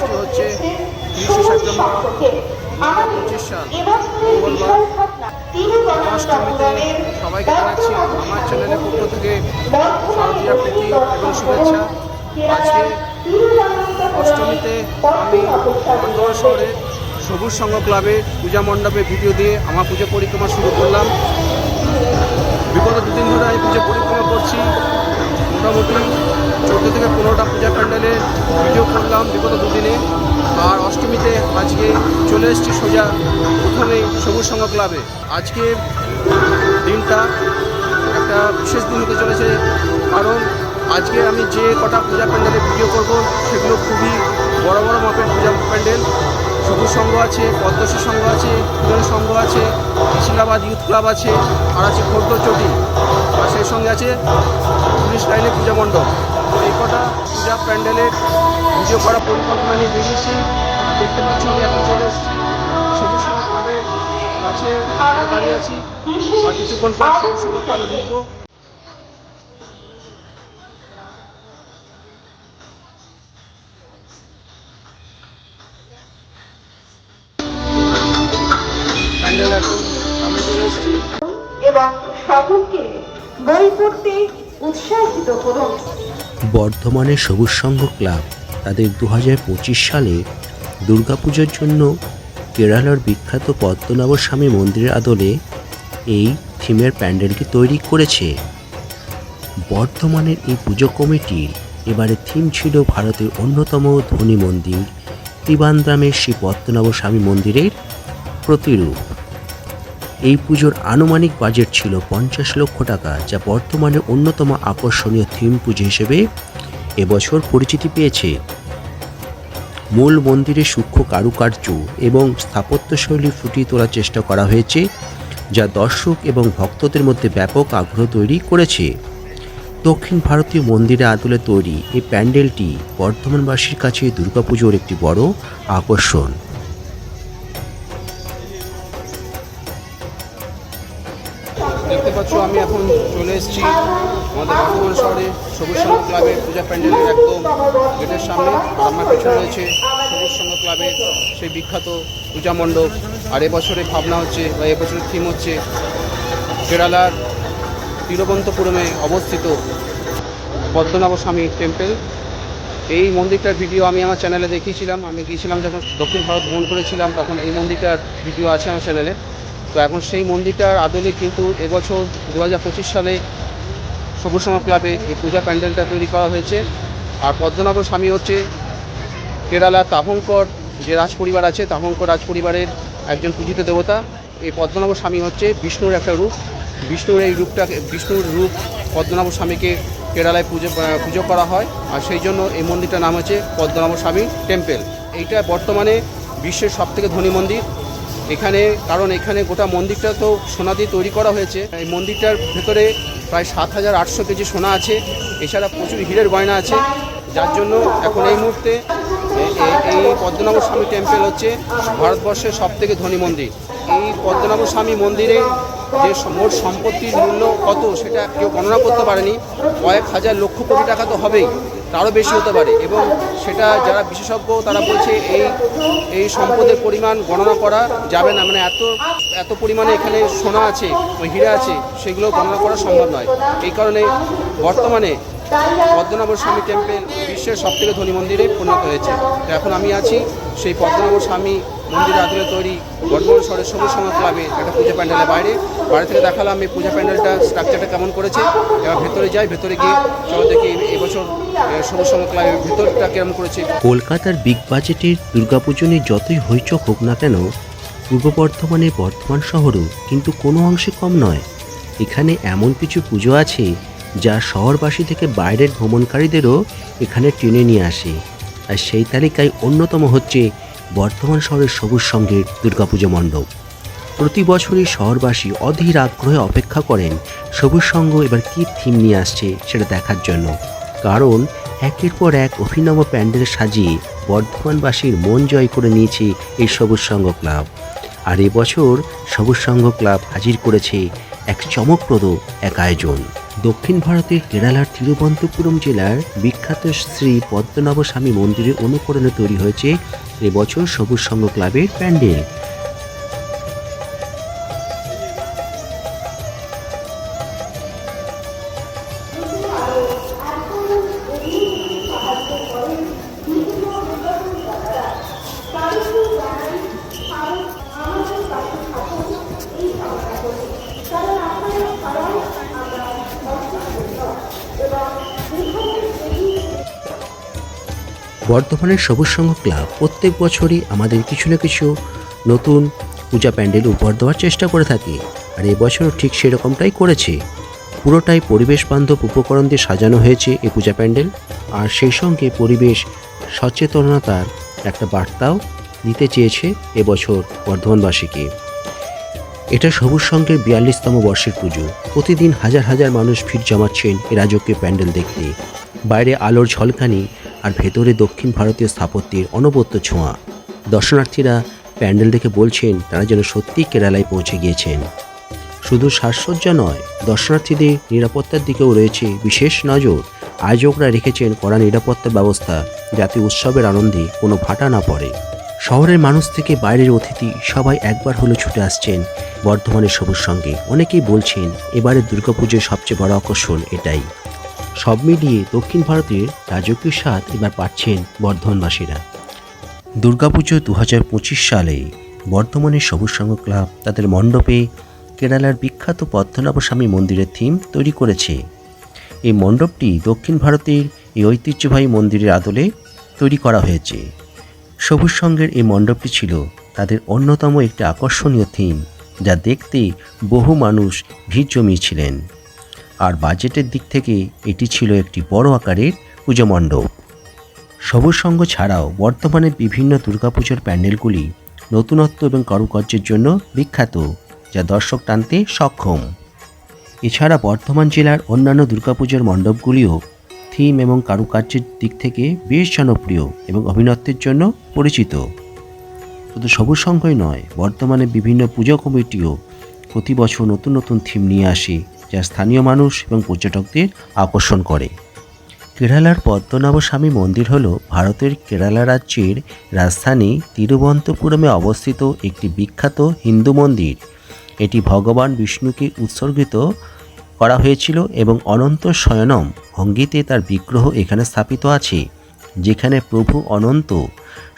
আজকে হচ্ছে তিরিশে সেপ্টেম্বর পঁচিশ সাল অষ্টমীতে সবাইকে জানাচ্ছি আমার চ্যানেলের পক্ষ থেকে শারদীয়া প্রীতি এবং শুভেচ্ছা। আজকে অষ্টমীতে আমি বর্ধমান শহরে সবুজ সংঘ ক্লাবে পূজা মণ্ডপে ভিডিও দিয়ে আমার পুজো পরিক্রমা শুরু করলাম। বিগত দুদিন ধরে আমি পুজো পরিক্রমা করছি। মোটামুটি চোদ্দ থেকে পনেরোটা পূজা প্যান্ডেলে ভিডিও করলাম বিগত দুদিনে। আর অষ্টমীতে আজকে চলে এসেছি সোজা প্রথমেই সবুজ সংঘ ক্লাবে। আজকে দিনটা একটা বিশেষ দিন হতে চলেছে, কারণ আজকে আমি যে কটা পূজা প্যান্ডেলে ভিডিও করব সেগুলো খুবই বড় বড় মাপের পূজা প্যান্ডেল। সবুজ সংঘ আছে, পদ্মশ্রী সংঘ আছে, ফুলের সংঘ আছে ইসলামাবাদ ইউথ ক্লাব আছে, আর আছে খোর্দ চটি। সেই সঙ্গে আছে পুলিশ লাইনে পূজা মণ্ডপ। এই কটা পূজা প্যান্ডেলের ভিডিও করা পরিকল্পনা নিয়ে বেরিয়েছি। দেখতে পাচ্ছি আমি এখন চলে এসেছি। দাঁড়িয়ে আছি। আর কিছুক্ষণ পর আমি এসেছি। এবং সকলকে বই পড়তে উৎসাহিত করুন। বর্ধমানের সবুজ সংঘ ক্লাব তাদের দু হাজার পঁচিশ সালে দুর্গাপুজোর জন্য কেরালার বিখ্যাত পদ্মনাভ স্বামী মন্দিরের আদলে এই থিমের প্যান্ডেলটি তৈরি করেছে। বর্ধমানের এই পুজো কমিটির এবারে থিম ছিল ভারতের অন্যতম ধনী মন্দির ত্রিবান্দ্রামের শ্রী পদ্মনাভ স্বামী মন্দিরের প্রতিরূপ। এই পুজোর আনুমানিক বাজেট ছিল পঞ্চাশ লক্ষ টাকা, যা বর্তমানে অন্যতম আকর্ষণীয় থিম পুজো হিসেবে এবছর পরিচিতি পেয়েছে। মূল মন্দিরে সূক্ষ্ম কারুকার্য এবং স্থাপত্যশৈলী ফুটিয়ে তোলার চেষ্টা করা হয়েছে, যা দর্শক এবং ভক্তদের মধ্যে ব্যাপক আগ্রহ তৈরি করেছে। দক্ষিণ ভারতীয় মন্দিরে আদলে তৈরি এই প্যান্ডেলটি বর্ধমানবাসীর কাছে দুর্গাপুজোর একটি বড় আকর্ষণ। এখন চলে এসেছি আমাদের বর্ধমান শহরে, সবুজ সংঘ ক্লাবের পূজা প্যান্ডেলের একদম গেটের সামনে। আমার পেছনে রয়েছে সবুজ সংঘ ক্লাবের সেই বিখ্যাত পূজা মণ্ডপ। আর এবছরে ভাবনা হচ্ছে বা এবছরের থিম হচ্ছে কেরালার তিরুবন্তপুরমে অবস্থিত পদ্মনাভ স্বামী টেম্পল এই মন্দিরটার ভিডিও আমি আমার চ্যানেলে দেখিয়েছিলাম। আমি গিয়েছিলাম যখন দক্ষিণ ভারত ভ্রমণ করেছিলাম, তখন এই মন্দিরটার ভিডিও আছে আমার চ্যানেলে তো এখন সেই মন্দিরটার আদলে কিন্তু এবছর দু হাজার পঁচিশ সালে সবুজ সমাজ ক্লাবে এই পূজা প্যান্ডেলটা তৈরি করা হয়েছে। আর পদ্মনাভ স্বামী হচ্ছে কেরালা তাভঙ্কর যে রাজ পরিবার আছে তাভঙ্কর রাজ পরিবারের একজন পূজিত দেবতা। এই পদ্মনাভ স্বামী হচ্ছে বিষ্ণুর একটা রূপ। বিষ্ণুর এই রূপটাকে, বিষ্ণুর রূপ পদ্মনাভ স্বামীকে কেরালায় পুজো পুজো করা হয়। আর সেই জন্য এই মন্দিরটার নাম হচ্ছে পদ্মনাভ স্বামী টেম্পেল। এইটা বর্তমানে বিশ্বের সবথেকে ধনী মন্দির। এখানে, কারণ এখানে গোটা মন্দিরটা তো সোনা দিয়ে তৈরি করা হয়েছে। এই মন্দিরটার ভেতরে প্রায় সাত হাজার আটশো কেজি সোনা আছে। এছাড়া প্রচুর হীরের গয়না আছে। যার জন্য এখন এই মুহূর্তে এই পদ্মনাভ স্বামী টেম্পল হচ্ছে ভারতবর্ষের সব থেকে ধনী মন্দির। এই পদ্মনাভ স্বামী মন্দিরে যে মোট সম্পত্তির মূল্য কত সেটা কেউ গণনা করতে পারেনি। কয়েক হাজার লক্ষ কোটি টাকা তো হবেই। তারও বেশি হতে পারে এবং সেটা যারা বিশেষজ্ঞ, তারা বলছে এই এই সম্পদের পরিমাণ গণনা করা যাবে না। মানে এত এত পরিমাণে এখানে সোনা আছে হীরা আছে, সেগুলো গণনা করা সম্ভব নয়। এই কারণে বর্তমানে পদ্মনাভ স্বামী টেম্পল বিশ্বের সবথেকে ধনী মন্দিরে পরিণত হয়েছে। তো এখন আমি আছি সেই পদ্মনাভ স্বামী মন্দিরের আদলে তৈরি বর্ধমান শহরের সবুজ সমাজ ক্লাবে একটা পূজা প্যান্ডেলের বাইরে। বাইরে থেকে দেখালাম এই পূজা প্যান্ডেলটা স্ট্রাকচারটা কেমন করেছে। এবার ভেতরে যাই ভেতরে গিয়ে চলো দেখি এবছর আহ, সবুজ সমাজ ক্লাবের ভেতরটা কেমন করেছে। কলকাতার বিগ বাজেটের দুর্গাপুজো নিয়ে যতই হইচক হোক না কেন পূর্ব বর্ধমানের বর্ধমান শহরও কিন্তু কোনো অংশে কম নয়। এখানে এমন কিছু পুজো আছে যা শহরবাসী থেকে বাইরের ভ্রমণকারীদেরও এখানে টেনে নিয়ে আসে। আর সেই তালিকায় অন্যতম হচ্ছে বর্ধমান শহরের সবুজ সঙ্গের দুর্গাপুজো মণ্ডপ। প্রতি বছরই শহরবাসী অধীর আগ্রহে অপেক্ষা করেন সবুজ সংঘ এবার কী থিম নিয়ে আসছে সেটা দেখার জন্য। কারণ একের পর এক অভিনব প্যান্ডেল সাজিয়ে বর্ধমানবাসীর মন জয় করে নিয়েছে এই সবুজ সংঘ ক্লাব। আর এবছর সবুজ সংঘ ক্লাব হাজির করেছে এক চমকপ্রদ এক আয়োজন। দক্ষিণ ভারতের কেরালার তিরুবন্তপুরম জেলার বিখ্যাত শ্রী পদ্মনাভ স্বামী মন্দিরের অনুকরণে তৈরি হয়েছে এবছর সবুজ সংঘ ক্লাবের প্যান্ডেল। বর্ধমানের সবুজ সংঘ ক্লাব প্রত্যেক বছরই আমাদের কিছু না কিছু নতুন পূজা প্যান্ডেল উপহার দেওয়ার চেষ্টা করে থাকে। আর এবছরও ঠিক সেরকমটাই করেছে। পুরোটাই পরিবেশ বান্ধব উপকরণ দিয়ে সাজানো হয়েছে এই পূজা প্যান্ডেল। আর সেই সঙ্গে পরিবেশ সচেতনতার একটা বার্তাও দিতে চেয়েছে এবছর বর্ধমানবাসীকে। এটা সবুজ সংঘের বিয়াল্লিশতম বর্ষের পুজো। প্রতিদিন হাজার হাজার মানুষ ভিড় জমাচ্ছেন এ রাজকীয় প্যান্ডেল দেখতে। বাইরে আলোর ঝলকানি আর ভেতরে দক্ষিণ ভারতীয় স্থাপত্যের অনবদ্য ছোঁয়া। দর্শনার্থীরা প্যান্ডেল দেখে বলছেন, তারা যেন সত্যিই কেরালায় পৌঁছে গিয়েছেন। শুধু সাজসজ্জা নয়, দর্শনার্থীদের নিরাপত্তার দিকেও রয়েছে বিশেষ নজর। আয়োজকরা রেখেছেন কড়া নিরাপত্তা ব্যবস্থা, যাতে উৎসবের আনন্দে কোনো ভাটা না পড়ে। শহরের মানুষ থেকে বাইরের অতিথি সবাই একবার হলো ছুটে আসছেন। বর্ধমানের সবুজ সঙ্গে অনেকেই বলছেন, এবারের দুর্গাপুজোর সবচেয়ে বড় আকর্ষণ এটাই। সব মিলিয়ে দক্ষিণ ভারতের রাজকীয় স্বাদ এবার পাচ্ছেন বর্ধমানবাসীরা। দুর্গাপুজো দু হাজার পঁচিশ সালে বর্ধমানের সবুজ সংঘ ক্লাব তাদের মণ্ডপে কেরালার বিখ্যাত পদ্মনাভস্বামী মন্দিরের থিম তৈরি করেছে। এই মণ্ডপটি দক্ষিণ ভারতের এই ঐতিহ্যবাহী মন্দিরের আদলে তৈরি করা হয়েছে। সবুজ সংঘের এই মণ্ডপটি ছিল তাদের অন্যতম একটি আকর্ষণীয় থিম, যা দেখতে বহু মানুষ ভিড় জমিয়েছিলেন। আর বাজেটের দিক থেকে এটি ছিল একটি বড় আকারের পুজো মণ্ডপ। সবুজ সংঘ ছাড়াও বর্তমানে বিভিন্ন দুর্গাপুজোর প্যান্ডেলগুলি নতুনত্ব এবং কারুকার্যের জন্য বিখ্যাত, যা দর্শক টানতে সক্ষম। এছাড়া বর্ধমান জেলার অন্যান্য দুর্গাপুজোর মণ্ডপগুলিও থিম এবং কারুকার্যের দিক থেকে বেশ জনপ্রিয় এবং অভিনত্বের জন্য পরিচিত। শুধু সবুজ সংঘই নয়, বর্তমানে বিভিন্ন পুজো কমিটিও প্রতি বছর নতুন নতুন থিম নিয়ে আসে। যা স্থানীয় মানুষ এবং পর্যটকদের আকর্ষণ করে। কেরালার পদ্মনাভ স্বামী মন্দির হল ভারতের কেরালা রাজ্যের রাজধানী তিরুবন্তপুরমে অবস্থিত একটি বিখ্যাত হিন্দু মন্দির। এটি ভগবান বিষ্ণুকে উৎসর্গিত করা হয়েছিল এবং অনন্ত শয়নম ভঙ্গিতে তার বিগ্রহ এখানে স্থাপিত আছে, যেখানে প্রভু অনন্ত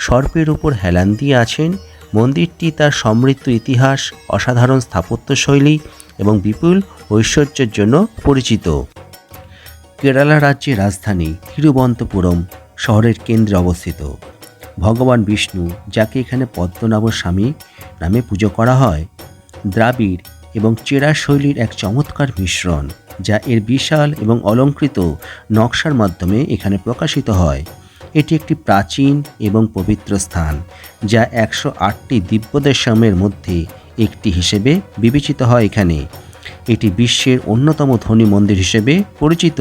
সর্পের উপর হেলান দিয়ে আছেন। মন্দিরটি তার সমৃদ্ধ ইতিহাস, অসাধারণ স্থাপত্যশৈলী এবং বিপুল ঐশ্বর্যের জন্য পরিচিত। কেরালা রাজ্যের রাজধানী তিরুবন্তপুরম শহরের কেন্দ্রে অবস্থিত। ভগবান বিষ্ণু, যাকে এখানে পদ্মনাভ স্বামী নামে পুজো করা হয়, দ্রাবিড় এবং চেরা শৈলীর এক চমৎকার মিশ্রণ, যা এর বিশাল এবং অলঙ্কৃত নকশার মাধ্যমে এখানে প্রকাশিত হয়। এটি একটি প্রাচীন এবং পবিত্র স্থান, যা একশো আটটি দিব্যদেশমের মধ্যে একটি হিসেবে বিবেচিত হয় এখানে। এটি বিশ্বের অন্যতম ধনী মন্দির হিসেবে পরিচিত,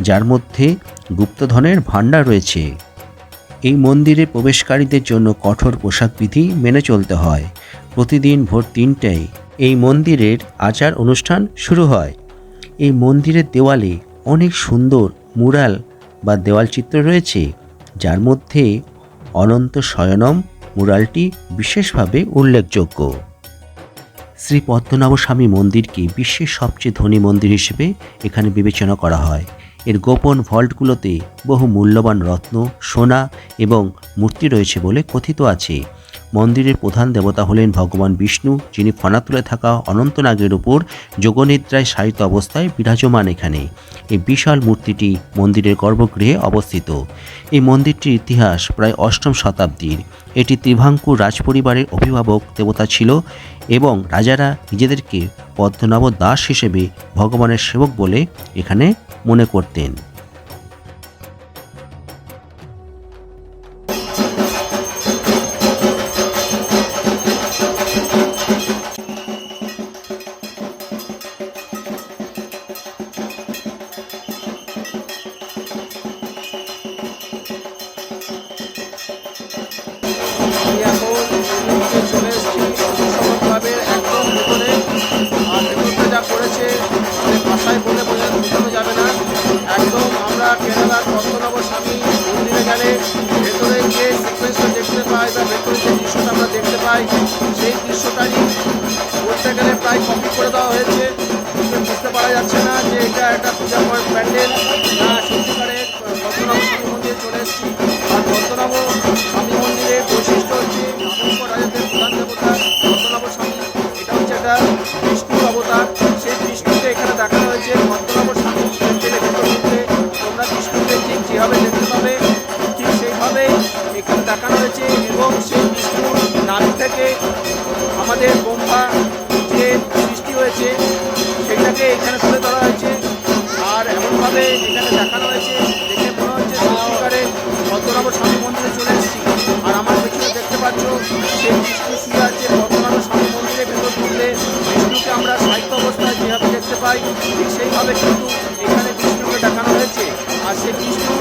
যার মধ্যে গুপ্তধনের ভাণ্ডার রয়েছে। এই মন্দিরে প্রবেশকারীদের জন্য কঠোর পোশাক বিধি মেনে চলতে হয়। প্রতিদিন ভোর তিনটায় এই মন্দিরের আচার অনুষ্ঠান শুরু হয়। এই মন্দিরের দেওয়ালে অনেক সুন্দর মুরাল বা দেওয়াল চিত্র রয়েছে, যার মধ্যে অনন্ত শয়নম মুরালটি বিশেষভাবে উল্লেখযোগ্য। শ্রী পদ্মনাভ স্বামী মন্দিরকে বিশ্বের সবচেয়ে ধনী মন্দির হিসেবে এখানে বিবেচনা করা হয়। এর গোপন ভল্টগুলোতে বহু মূল্যবান রত্ন, সোনা এবং মূর্তি রয়েছে বলে কথিত আছে। মন্দিরের প্রধান দেবতা হলেন ভগবান বিষ্ণু, যিনি ফনা তুলে থাকা অনন্তনাগের উপর যোগনিদ্রায় শায়িত অবস্থায় বিরাজমান এখানে। এই বিশাল মূর্তিটি মন্দিরের গর্ভগৃহে অবস্থিত। এই মন্দিরটির ইতিহাস প্রায় অষ্টম শতাব্দীর। এটি ত্রিভাঙ্কুর রাজপরিবারের অভিভাবক দেবতা ছিল এবং রাজারা নিজেদেরকে পদ্মনাভ দাস হিসেবে ভগবানের সেবক বলে এখানে মনে করতেন। দেখানো হয়েছে এবং সেই বিষ্ণুর নাভি থেকে আমাদের ব্রহ্মা যে সৃষ্টি হয়েছে, সেটাকে এখানে তুলে ধরা হয়েছে। আর এমনভাবে এখানে দেখানো হয়েছে, দেখে মনে হচ্ছে সত্যিকারে পদ্মনাভ স্বামী মন্দিরে চলে এসেছি। আর আমার পেছনে দেখতে পাচ্ছ, সেই বিষ্ণু শুয়ে আছে পদ্মনাভ স্বামী মন্দিরে ভেতর ঢুকলে বিষ্ণুকে আমরা সাহিত্য অবস্থায় যেভাবে দেখতে পাই, ঠিক সেইভাবে কিন্তু এখানে বিষ্ণুকে দেখানো হয়েছে। আর সেই বিষ্ণু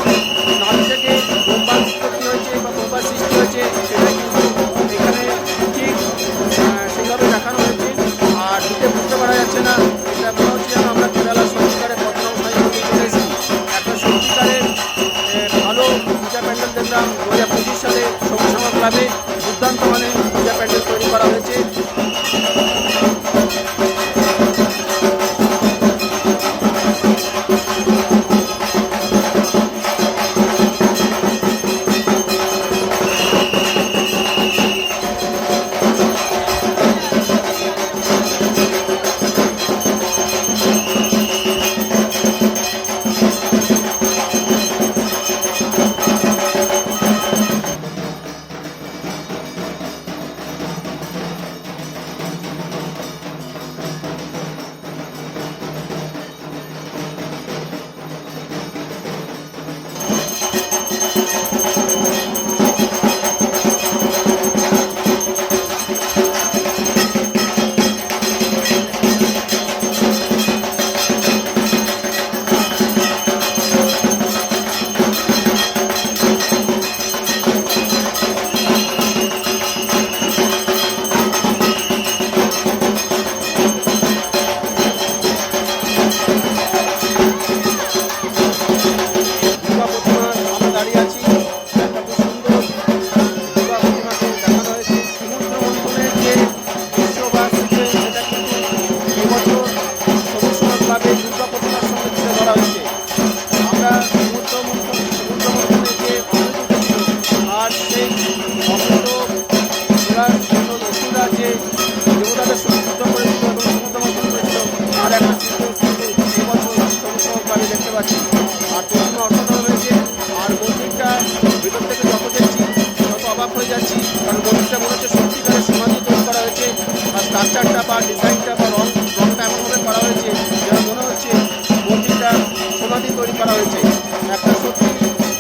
জিনিসটা মনে হচ্ছে সত্যিকারের সোনা দিয়ে তৈরি করা হয়েছে আর স্ট্রাকচারটা বা ডিজাইনটা বা রং রংটা এমনভাবে করা হয়েছে যেন মনে হচ্ছে মন্দিরটা সোনা তৈরি করা হয়েছে। একটা সত্যি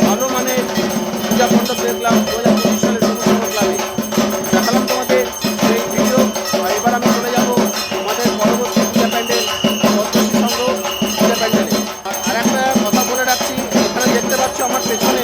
ভালো মানের পূজা মণ্ডপ দেখলাম দু হাজার পঁচিশ সালের সমস্ত ক্লাবে দেখালাম তোমাদের এই ভিডিও। এবার আমি চলে যাব আমাদের পরবর্তী পূজা প্যান্ডেল পদ্মশ্রী সংঘ পূজা প্যান্ডেলে। আর একটা কথা বলে রাখছি, এখানে দেখতে পাচ্ছ আমার পেছনে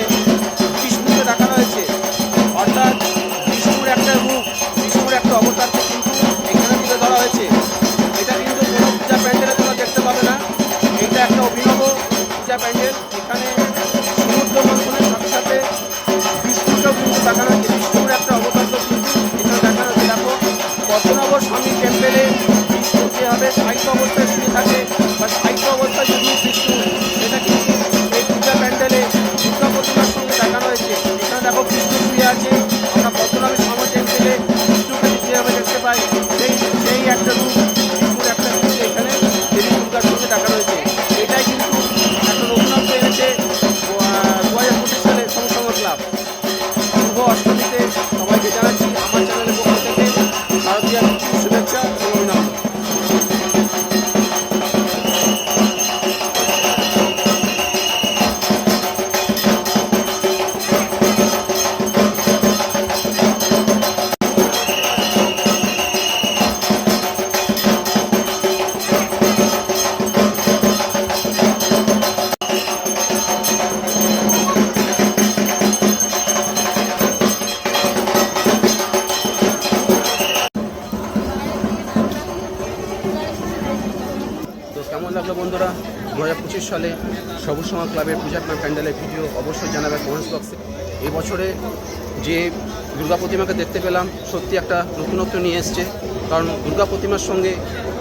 সবুজ সমাজ ক্লাবের পূজা প্যান্ডেলের ভিডিও অবশ্যই জানাবে কমেন্টস বক্সে। এই বছরে যে দুর্গা প্রতিমাকে দেখতে পেলাম, সত্যি একটা নতুনত্ব নিয়ে এসছে। কারণ দুর্গা প্রতিমার সঙ্গে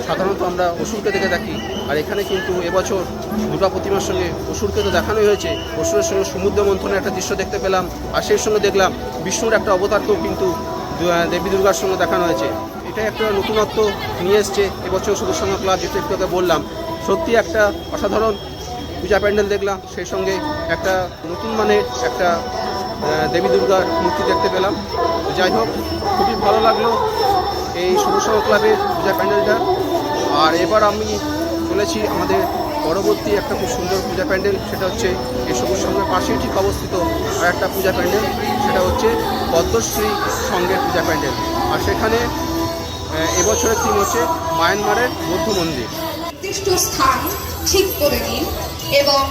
সাধারণত আমরা অসুরকে দেখে থাকি, আর এখানে কিন্তু এবছর দুর্গা প্রতিমার সঙ্গে অসুরকে তো দেখানোই হয়েছে। অসুরের সঙ্গে সমুদ্র মন্থনের একটা দৃশ্য দেখতে পেলাম, আর সেই সঙ্গে দেখলাম বিষ্ণুর একটা অবতারকেও কিন্তু দেবী দুর্গার সঙ্গে দেখানো হয়েছে। এটা একটা নতুনত্ব নিয়ে এসছে এবছর সঙ্গে ক্লাব, যেটা একটু বললাম। সত্যি একটা অসাধারণ পূজা প্যান্ডেল দেখলাম, সেই সঙ্গে একটা নতুন মানের একটা দেবী দুর্গার মূর্তি দেখতে পেলাম। যাই হোক, খুবই ভালো লাগল এই সংঘ ক্লাবের পূজা প্যান্ডেলটা। আর এবার আমি চলেছি আমাদের পরবর্তী একটা খুব সুন্দর পূজা প্যান্ডেল, সেটা হচ্ছে এই সবুজ সংঘের পাশেই ঠিক অবস্থিত আর একটা পূজা প্যান্ডেল, সেটা হচ্ছে পদ্মশ্রী সংঘের পূজা প্যান্ডেল। আর সেখানে এবছরের থিম হচ্ছে মায়ানমারের বৌদ্ধ মন্দির। স্থান ঠিক করে নিন এবং